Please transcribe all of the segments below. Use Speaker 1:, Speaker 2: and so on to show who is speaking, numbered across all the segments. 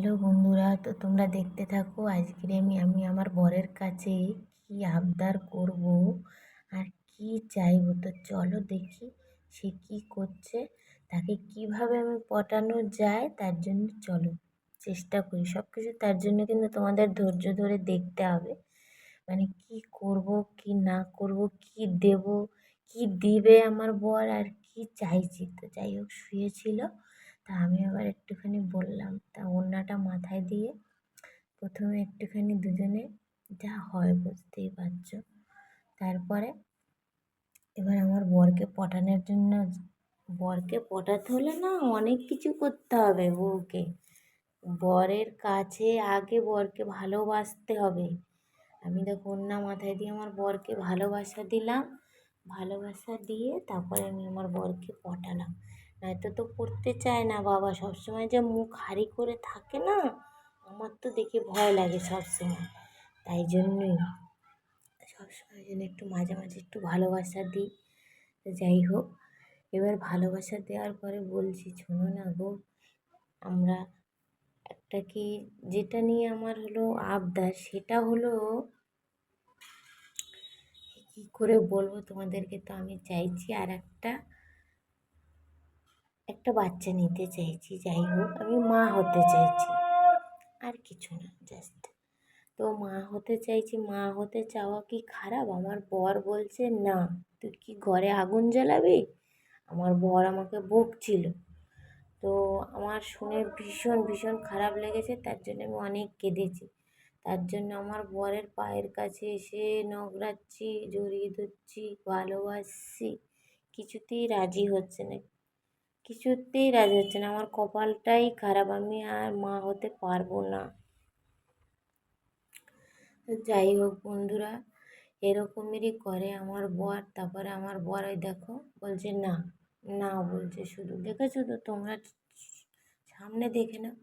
Speaker 1: Hello বন্ধুরা, তো তোমরা দেখতে থাকো আজকে আমি আমি আমার বরের কাছে কি আবদার করব আর কি চাইব। তো চলো দেখি সে কি করছে, তাকে কীভাবে আমি পটানো যায় তার জন্য চলো চেষ্টা করি। সব কিছু তার জন্য কিন্তু তোমাদের ধৈর্য ধরে দেখতে হবে। মানে কি করব, কি না করব, কি দেব, কি দিবে আমার বর আর কি চাইছি। তো যাই হোক শুয়েছিল তা আমি আবার একটুখানি বললাম, তা ওড়নাটা মাথায় দিয়ে প্রথমে একটুখানি দুজনে যা হয় বুঝতেই পারছ। তারপরে এবার আমার বরকে পটানোর জন্য, বরকে পটাতে হলে না অনেক কিছু করতে হবে বউকে। বরের কাছে আগে বরকে ভালোবাসতে হবে। আমি দেখো ওড়না মাথায় দিয়ে আমার বরকে ভালোবাসা দিলাম, ভালোবাসা দিয়ে তারপরে আমি আমার বরকে পটালাম। নয়তো তো পড়তে চায় না বাবা। সবসময় যে মুখ হাঁড়ি করে থাকে না, আমার তো দেখে ভয় লাগে সবসময়। তাই জন্যই সবসময় যেন একটু মাঝে মাঝে একটু ভালোবাসা দিই। যাই হোক, এবার ভালোবাসা দেওয়ার পরে বলছি, শোনো না গো, আমরা একটা কি যেটা নিয়ে আমার হলো আবদার, সেটা হলো কী করে বলব তোমাদেরকে? তো আমি চাইছি আর একটা একটা বাচ্চা নিতে চাইছি, যাই হোক, আমি মা হতে চাইছি। আর কিছু না জাস্ট তো মা হতে চাইছি, মা হতে চাওয়া কি খারাপ? আমার বর বলছে, না, তুই কি ঘরে আগুন জ্বালাবি? আমার বর আমাকে বকছিল। তো আমার শুনে ভীষণ ভীষণ খারাপ লেগেছে, তার জন্য আমি অনেক কেঁদেছি। তার জন্য আমার বরের পায়ের কাছে এসে নগরাচ্ছি জড়িয়ে ধরছি, ভালোবাসছি। কিছুতেই রাজি হচ্ছে না। কিছুতেই রাজি হচ্ছে না। আমার কপালটাই খারাপ। আমি আর মা হতে পারব না। যাই হোক বন্ধুরা, এরকমেরই করে আমার বর। তারপরে আমার বর ওই দেখো বলছে, না না, বলছে শুধু। দেখেছ তো, তোমরা সামনে দেখে নাও।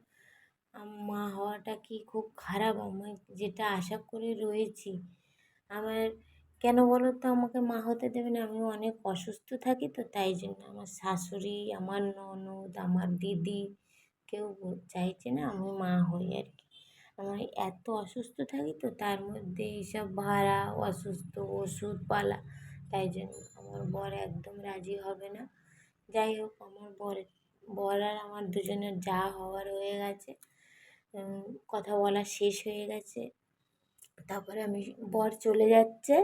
Speaker 1: মা হওয়াটা কি খুব খারাপ। আমি যেটা আশা করে রয়েছি, আমার কেন বলো তো আমাকে মা হতে দেবে না। আমি অনেক অসুস্থ থাকি তো তাই জন্য আমার শাশুড়ি, আমার ননদ, আমার দিদি কেউ চাইছে না আমি মা হই আর কি। আমার এত অসুস্থ থাকি তো তার মধ্যে এইসব ভাড়া, অসুস্থ ওষুধপালা তাই জন্য আমার বর একদম রাজি হবে না। যাই হোক, আমার বর বর আর আমার দুজনের যা হওয়ার হয়ে গেছে কথা বলা শেষ হয়ে গেছে। তারপরে আমি বর চলে যাচ্ছে।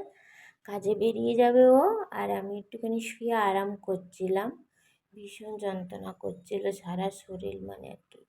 Speaker 1: কাজে বেরিয়ে যাবে ও। আর আমি একটুখানি শুয়ে আরাম করছিলাম। ভীষণ যন্ত্রণা করছিল সারা শরীর মানে আর কি।